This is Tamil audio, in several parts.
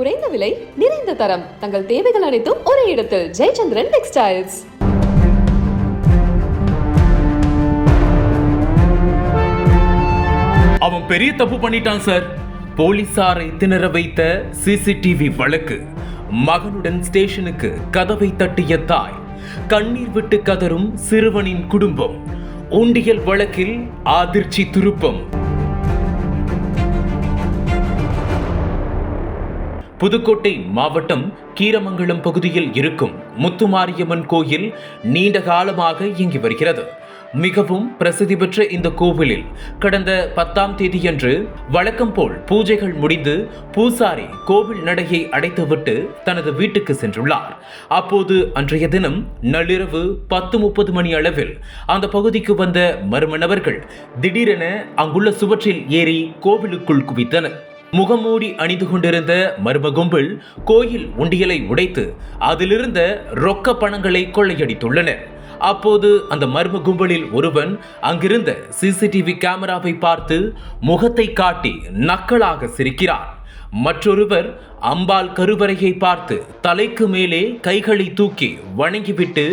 குறைந்த விலை நிறைந்த தரம். தங்கள் தேவைகள் அனைத்தும் ஒரே இடத்தில். ஜெயச்சந்திரன் டெக்ஸ்டைல்ஸ். அவன் பெரிய தப்பு பண்ணிட்டான் சார். போலீசாரை திணற வைத்த சிசிடிவி வழக்கு. மகனுடன் ஸ்டேஷனுக்கு கதவை தட்டிய தாய். கண்ணீர் விட்டு கதறும் சிறுவனின் குடும்பம். உண்டியல் வழக்கில் அதிர்ச்சி துருப்பம். புதுக்கோட்டை மாவட்டம் கீரமங்கலம் பகுதியில் இருக்கும் முத்துமாரியம்மன் கோயில் நீண்ட காலமாக இயங்கி வருகிறது. மிகவும் பிரசித்தி பெற்ற இந்த கோவிலில் கடந்த பத்தாம் தேதியன்று வழக்கம் போல் பூஜைகள் முடிந்து பூசாரி கோவில் நடையை அடைத்துவிட்டு தனது வீட்டுக்கு சென்றுள்ளார். அப்போது அன்றைய தினம் நள்ளிரவு பத்து முப்பது மணி அளவில் அந்த பகுதிக்கு வந்த மர்ம நபர்கள் திடீரென அங்குள்ள சுவற்றில் ஏறி கோவிலுக்குள் குவித்தனர். முகமூடி அணிந்து கொண்டிருந்த மர்ம கும்பல் கோயில் உண்டியலை உடைத்து அதிலிருந்த ரொக்க பணங்களை கொள்ளையடித்துள்ளனர். அப்போது அந்த மர்ம கும்பலில் ஒருவன் அங்கிருந்த சிசிடிவி கேமராவை பார்த்து முகத்தை காட்டி நக்கலாக சிரிக்கிறார் மற்றொருவர் அம்பாள் கருவறையை பார்த்து தலைக்கு மேலே கைகளை தூக்கி வணங்கிவிட்டு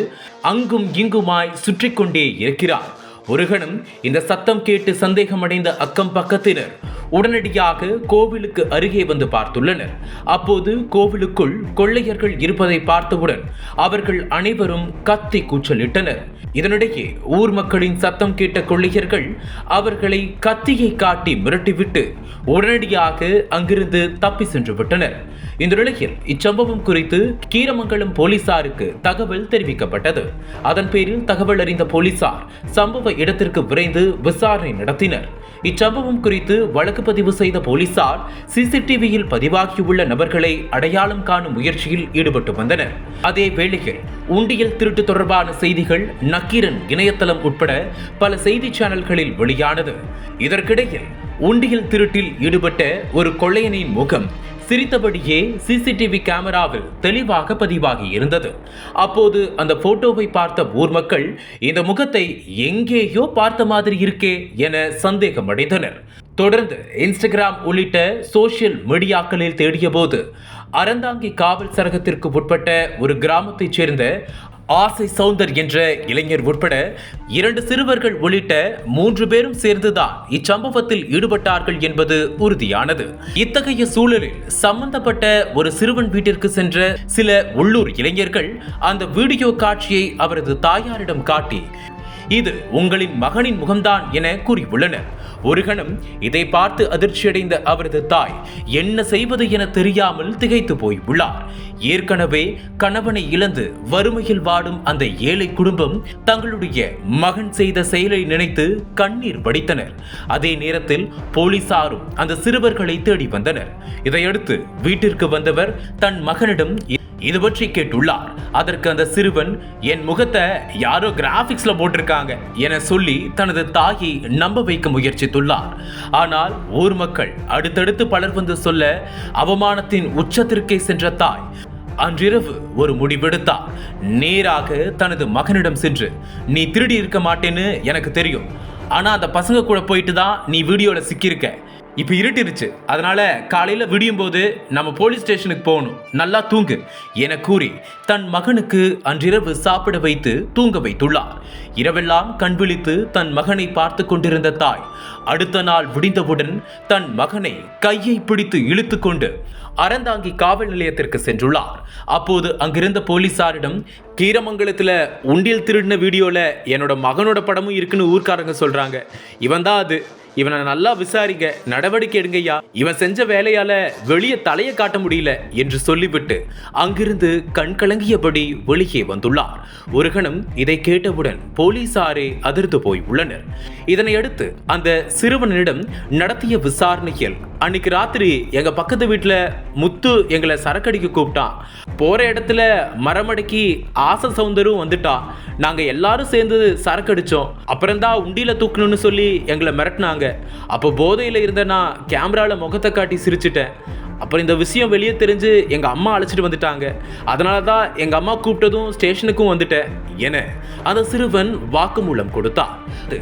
அங்கும் இங்குமாய் சுற்றி கொண்டே இருக்கிறார். ஒரு கணம் இந்த சத்தம் கேட்டு சந்தேகமடைந்த அக்கம் பக்கத்தினர் உடனடியாக கோவிலுக்கு அருகே வந்து பார்த்துள்ளனர். அப்போது கோவிலுக்குள் கொள்ளையர்கள் இருப்பதை பார்த்தவுடன் அவர்கள் அனைவரும் கத்தி கூச்சலிட்டனர். இதனிடையே ஊர் மக்களின் சத்தம் கேட்ட கொள்ளையர்கள் அவர்களை கத்தியை காட்டி மிரட்டிவிட்டு உடனடியாக அங்கிருந்து தப்பி சென்று விட்டனர். இந்த நிலையில் இச்சம்பவம் குறித்து கீரமங்கலம் போலீசாருக்கு தகவல் தெரிவிக்கப்பட்டது. அதன் பேரில் தகவல் அறிந்த போலீசார் சம்பவ இடத்திற்கு விரைந்து விசாரணை நடத்தினர். இச்சம்பவம் குறித்து வழக்கு பதிவு செய்த போலீசார் சிசிடிவியில் பதிவாகியுள்ள நபர்களை அடையாளம் காணும் முயற்சியில் ஈடுபட்டு வந்தனர். அதே வேளையில் உண்டியல் திருட்டு தொடர்பான செய்திகள் நக்கீரன் இணையதளம் உட்பட பல செய்தி சேனல்களில் வெளியானது. இதற்கிடையில் உண்டியல் திருட்டில் ஈடுபட்ட ஒரு கொள்ளையனின் முகம் சிரித்தபடியே சிசிடிவி கேமராவில் தெளிவாக பதிவாகி இருந்தது. அப்போது அந்த போட்டோவை பார்த்த ஊர் மக்கள் இந்த முகத்தை எங்கேயோ பார்த்த மாதிரி இருக்கே என சந்தேகம் அடைந்தனர் தொடர்ந்து இன்ஸ்டாகிராம் உள்ளிட்ட சோசியல் மீடியாக்களில் தேடிய போது அறந்தாங்கி காவல் சரகத்திற்கு உட்பட்ட ஒரு கிராமத்தைச் சேர்ந்த ஆசை சவுந்தர் என்ற இளைஞர் உட்பட இரண்டு சிறுவர்கள் உள்ளிட்ட மூன்று பேரும் சேர்ந்துதான் இச்சம்பவத்தில் ஈடுபட்டார்கள் என்பது உறுதியானது. இத்தகைய சூழலில் சம்பந்தப்பட்ட ஒரு சிறுவன் வீட்டிற்கு சென்ற சில உள்ளூர் இளைஞர்கள் அந்த வீடியோ காட்சியை அவரது தாயாரிடம் காட்டி இது உங்களின் மகனின் முகம்தான் என கூறியுள்ளனர். ஒரு கணம் இதை பார்த்து அதிர்ச்சியடைந்த அவரது தாய் என்ன செய்வது என தெரியாமல் திகைத்து போய் உள்ளார் ஏற்கனவே கணவனை இழந்து வறுமையில் வாடும் அந்த ஏழை குடும்பம் தங்களுடைய மகன் செய்த செயலை நினைத்து கண்ணீர் வடித்தனர். அதே நேரத்தில் போலீசாரும் அந்த சிறுவர்களை தேடி வந்தனர். இதையடுத்து வீட்டிற்கு வந்தவர் தன் மகனிடம் இது பற்றி கேட்டுள்ளார். அதற்கு அந்த சிறுவன் என் முகத்தை யாரோ கிராபிக்ஸ்ல போட்டிருக்காங்க என சொல்லி தனது தாயை நம்ப வைக்க முயற்சித்துள்ளார். ஆனால் ஊர் மக்கள் அடுத்தடுத்து பலர் வந்து சொல்ல அவமானத்தின் உச்சத்திற்கே சென்ற தாய். அன்றிரவு ஒரு முடிவெடுத்தார். நேராக தனது மகனிடம் சென்று நீ திருடி இருக்க மாட்டேன்னு எனக்கு தெரியும். ஆனா அந்த பசங்க கூட போயிட்டு தான் நீ வீடியோல சிக்கியிருக்க. இப்போ இருட்டிருச்சு. அதனால காலையில் விடியும் போது நம்ம போலீஸ் ஸ்டேஷனுக்கு போகணும். நல்லா தூங்கு. என கூறி தன் மகனுக்கு அன்றிரவு சாப்பிட வைத்து தூங்க வைத்துள்ளார். இரவெல்லாம் கண் விழித்து தன் மகனை பார்த்து கொண்டிருந்த தாய் அடுத்த நாள் விடிந்தவுடன் தன் மகனை கையை பிடித்து இழுத்து கொண்டு அறந்தாங்கி காவல் நிலையத்திற்கு சென்றுள்ளார். அப்போது அங்கிருந்த போலீசாரிடம் கீரமங்கலத்தில் உண்டியல் திருடின வீடியோவில் என்னோட மகனோட படமும் இருக்குன்னு ஊர்க்காரங்க சொல்கிறாங்க இவன் தான் அது. இவனை நல்லா விசாரிங்க நடவடிக்கை எடுங்கய்யா. இவன் செஞ்ச வேலையால வெளியே தலையை காட்ட முடியல என்று சொல்லிவிட்டு அங்கிருந்து கண் கலங்கியபடி வெளியே வந்துள்ளார். ஒரு கணம் இதை கேட்டவுடன் போலீசாரே அதிர்ந்து போய் உள்ளனர். இதனையடுத்து அந்த சிறுவனிடம் நடத்திய விசாரணையில் அன்னைக்கு ராத்திரி எங்க பக்கத்து வீட்டுல முத்து எங்களை சரக்கடிக்க கூப்பிட்டான். போற இடத்துல மரமடக்கி ஆசை சவுந்தரும் வந்துட்டான் நாங்க எல்லாரும் சேர்ந்து சரக்கடிச்சோம். அப்புறம்தான் உண்டியில தூக்கணும்னு சொல்லி எங்களை மிரட்டினாங்க. அப்போ போதையில் இருந்த நான் கேமராவில் முகத்தை காட்டி சிரிச்சிட்டேன். அப்புறம் இந்த விஷயம் வெளியே தெரிஞ்சு எங்கள் அம்மா அழைச்சிட்டு வந்துட்டாங்க. அதனால தான் எங்கள் அம்மா கூப்பிட்டதும் ஸ்டேஷனுக்கும் வந்துட்டேன். என அந்த சிறுவன் வாக்குமூலம் கொடுத்தான்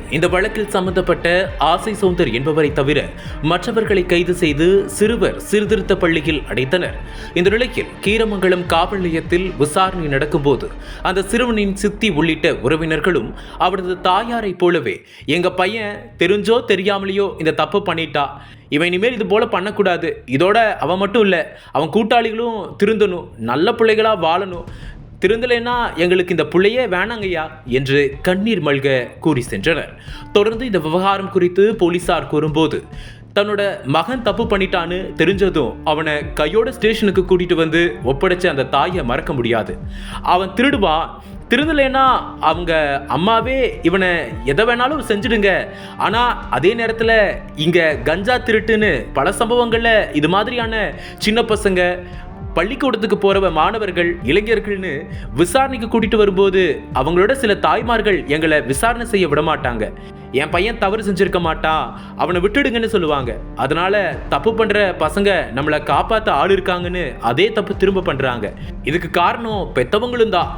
இந்த வழக்கில் சம்பந்தப்பட்ட ஆசை சௌந்தர் என்பவரை தவிர மற்றவர்களை கைது செய்து சிறுவர் சீர்திருத்த பள்ளியில் அடைத்தனர். இந்த நிலையில் கீரமங்கலம் காவல் நிலையத்தில் விசாரணை நடக்கும்போது அந்த சிறுவனின் சித்தி உள்ளிட்ட உறவினர்களும் அவரது தாயாரைப் போலவே எங்க பையன் தெரிஞ்சோ தெரியாமலேயோ இந்த தப்பு பண்ணிட்டா? இவன் இனிமேல் இது போல பண்ணக்கூடாது. இதோட அவன் மட்டும் இல்லை அவன் கூட்டாளிகளும் திருந்தணும். நல்ல பிள்ளைகளாக வாழணும். திருந்தலைன்னா எங்களுக்கு இந்த புள்ளையே வேணாங்கய்யா என்று கண்ணீர் மல்க கூறி சென்றனர். தொடர்ந்து இந்த விவகாரம் குறித்து போலீசார் கூறும்போது தன்னோட மகன் தப்பு பண்ணிட்டான்னு தெரிஞ்சதும் அவனை கையோட ஸ்டேஷனுக்கு கூட்டிட்டு வந்து ஒப்படைச்ச அந்த தாயை மறக்க முடியாது. அவன் திருடுவான் திருந்தலைன்னா அவங்க அம்மாவே இவனை எதை வேணாலும் செஞ்சிடுங்க. ஆனால் அதே நேரத்தில் இங்கே கஞ்சா திருட்டுன்னு பல சம்பவங்களில் இது மாதிரியான சின்ன பசங்க பள்ளிக்கூடத்துக்கு போறவ மாணவர்கள் இளைஞர்கள்னு விசாரணைக்கு கூட்டிட்டு வரும்போது அவங்களோட சில தாய்மார்கள் எங்களை விசாரணை செய்ய விட மாட்டாங்க என் பையன் தவறு செஞ்சிருக்க மாட்டான் அவனை விட்டுடுங்கன்னு சொல்லுவாங்க. அதனால தப்பு பண்ற பசங்க நம்மளை காப்பாத்த ஆள் இருக்காங்கன்னு அதே தப்பு திரும்ப பண்றாங்க. இதுக்கு காரணம் பெத்தவங்களும் தான்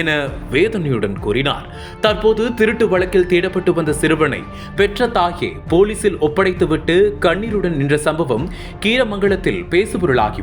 என வேதனையுடன் கூறினார். தற்போது திருட்டு வழக்கில் தேடப்பட்டு வந்த சிறுவனை பெற்ற தாயே போலீசில் ஒப்படைத்துவிட்டு கண்ணீருடன் நின்ற சம்பவம் கீரமங்கலத்தில் பேசுபொருளாகி